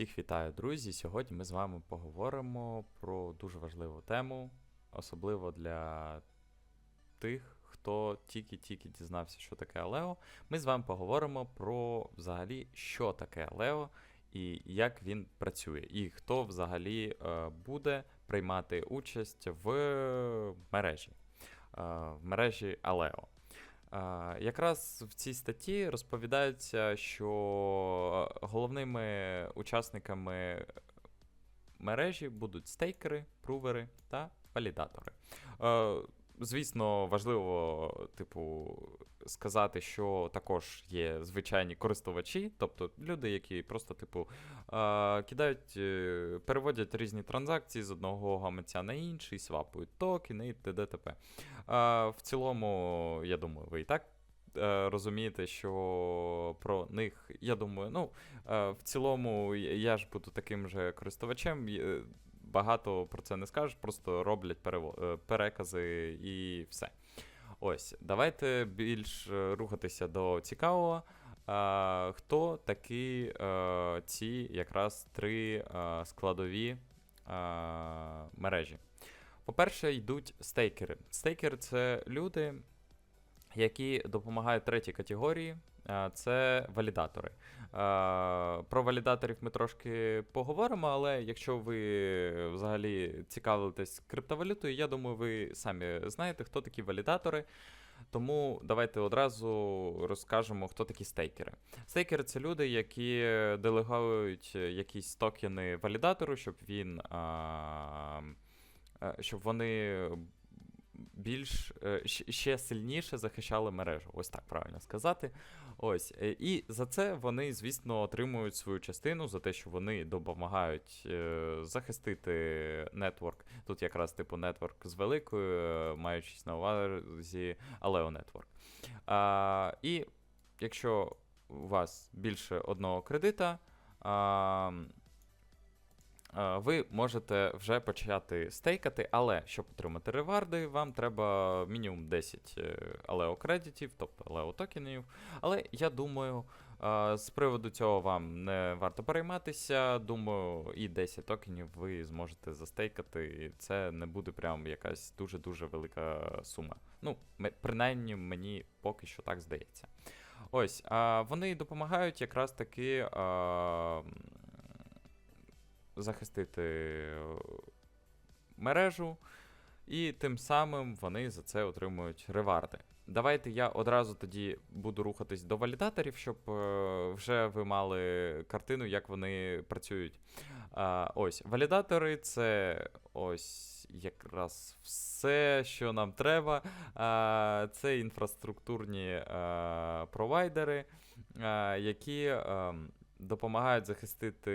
Всіх вітаю, друзі! Сьогодні ми з вами поговоримо про дуже важливу тему, особливо для тих, хто тільки-тільки дізнався, що таке Алео. Ми з вами поговоримо про взагалі, що таке Алео і як він працює, і хто взагалі е, буде приймати участь в мережі, е, в мережі Алео. Якраз в цій статті розповідається, що головними учасниками мережі будуть стейкери, прувери та валідатори. Е, Звісно, важливо, типу, сказати, що також є звичайні користувачі, тобто люди, які просто, типу, кидають, е, переводять різні транзакції з одного гаманця на інший, свапують токени і т.д. т.п. В цілому, я думаю, ви і так. е, Розумієте, що про них, я думаю, ну, е, в цілому я ж буду таким же користувачем. Багато про це не скажеш, просто роблять перекази і все. Ось, давайте більш е, рухатися до цікавого. А, хто такі е, ці якраз три е, складові е, мережі? По-перше, йдуть стейкери. Стейкери це люди, які допомагають третій категорії. Це валідатори. Про валідаторів ми трошки поговоримо, але якщо ви взагалі цікавитесь криптовалютою, я думаю, ви самі знаєте, хто такі валідатори. Тому давайте одразу розкажемо, хто такі стейкери. Стейкери це люди, які делегують якісь токени валідатору, щоб він. А, щоб вони більш е, ще сильніше захищали мережу. Ось так правильно сказати. Ось. е, І за це вони, звісно, отримують свою частину за те, що вони допомагають е, захистити нетворк. Тут якраз типу нетворк з великою, маючись на увазі Aleo Network. А, і якщо у вас більше одного кредита, а, ви можете вже почати стейкати, але щоб отримати реварди, вам треба мінімум 10 Aleo кредитів, тобто Aleo токенів. Але я думаю, з приводу цього вам не варто перейматися. Думаю, і 10 токенів ви зможете застейкати, і це не буде прям якась дуже-дуже велика сума. Ну, принаймні мені поки що так здається. Ось, а вони допомагають якраз таки а, м, захистити е, мережу, і тим самим вони за це отримують реварди. Давайте я одразу тоді буду рухатись до валідаторів, щоб е, вже ви мали картину, як вони працюють. Ось, валідатори це ось якраз все, що нам треба. Це інфраструктурні а, провайдери, які ем, допомагають захистити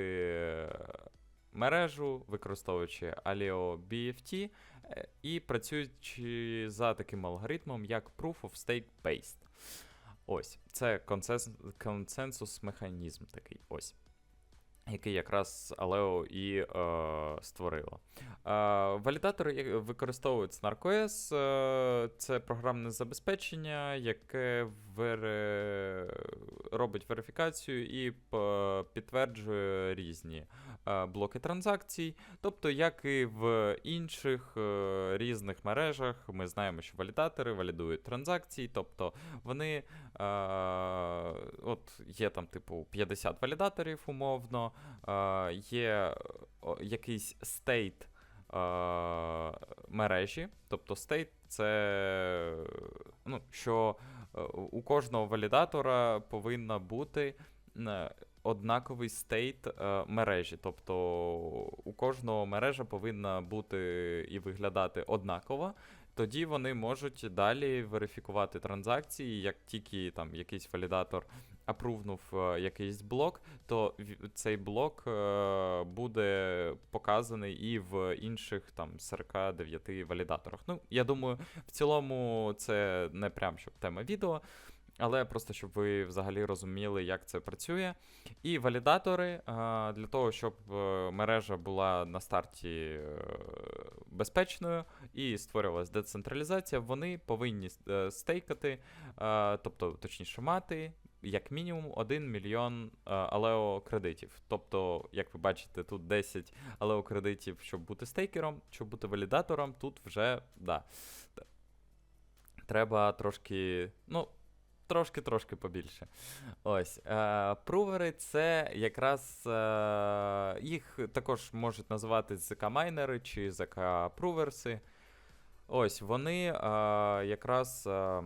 мережу, використовуючи Aleo BFT е, і працюючи за таким алгоритмом, як Proof of Stake Based. Ось, це консенсус механізм такий. Ось. Який якраз Aleo і е, створило. Е, валідатори використовують SnarkOS, е, це програмне забезпечення, яке вере... робить верифікацію і підтверджує різні е, блоки транзакцій. Тобто, як і в інших е, різних мережах, ми знаємо, що валідатори валідують транзакції, тобто вони е, от є там, типу, 50 валідаторів умовно, е, є якийсь стейт е, мережі, тобто стейт це ну, що е, у кожного валідатора повинна бути е, однаковий стейт е, мережі. Тобто у кожного мережа повинна бути і виглядати однаково. Тоді вони можуть далі верифікувати транзакції. Як тільки там якийсь валідатор апрувнув е, якийсь блок, то цей блок е, буде показаний і в інших там 49 валідаторах. Ну, я думаю, в цілому це не прям щоб тема відео. Але просто щоб ви взагалі розуміли, як це працює. І валідатори е, для того, щоб е, мережа була на старті е, безпечною і створювалася децентралізація, вони повинні стейкати, тобто, точніше, мати як мінімум 1 мільйон Алео кредитів. Тобто, як ви бачите, тут 10 Алео кредитів, щоб бути стейкером, щоб бути валідатором, тут вже да. Треба трошки, ну, трошки-трошки побільше. Ось. Е, прувери це якраз е, їх також можуть називати ZK-майнери чи ZK-пруверси. Ось вони е, якраз е,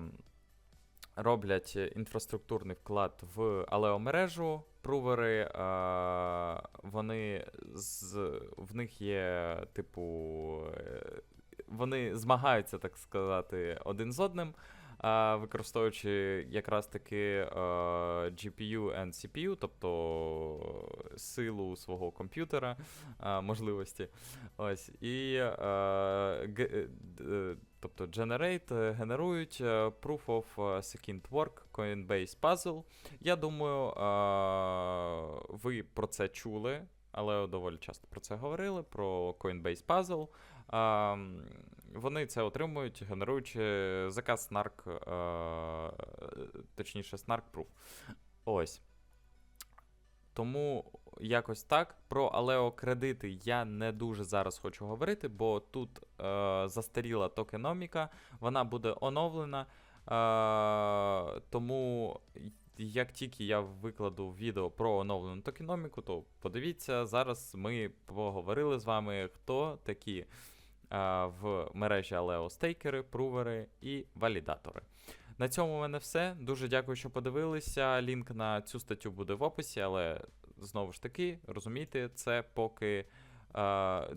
роблять інфраструктурний вклад в Aleo мережу. Прувери, е, вони з, в них є, типу, е, вони змагаються, так сказати, один з одним, використовуючи якраз таки е, GPU and CPU, тобто силу свого комп'ютера, е, можливості. Ось. І е, е, е, тобто Generate е, генерують е, Proof of е, Second Work Coinbase Puzzle. Я думаю, е, ви про це чули, але доволі часто про це говорили, про Coinbase Puzzle. Вони це отримують, генеруючи заказ Snark, е, точніше, Snark Proof. Ось. Тому якось так. Про Алео кредити я не дуже зараз хочу говорити, бо тут е, застаріла токеноміка, вона буде оновлена. Е, тому як тільки я викладу відео про оновлену токеноміку, то подивіться, зараз ми поговорили з вами, хто такі в мережі Алео стейкери, прувери і валідатори. На цьому у мене все. Дуже дякую, що подивилися. Лінк на цю статтю буде в описі, але знову ж таки, розумійте, це поки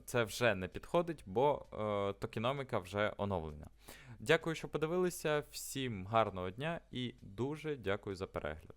це вже не підходить, бо е, токеноміка вже оновлена. Дякую, що подивилися. Всім гарного дня і дуже дякую за перегляд.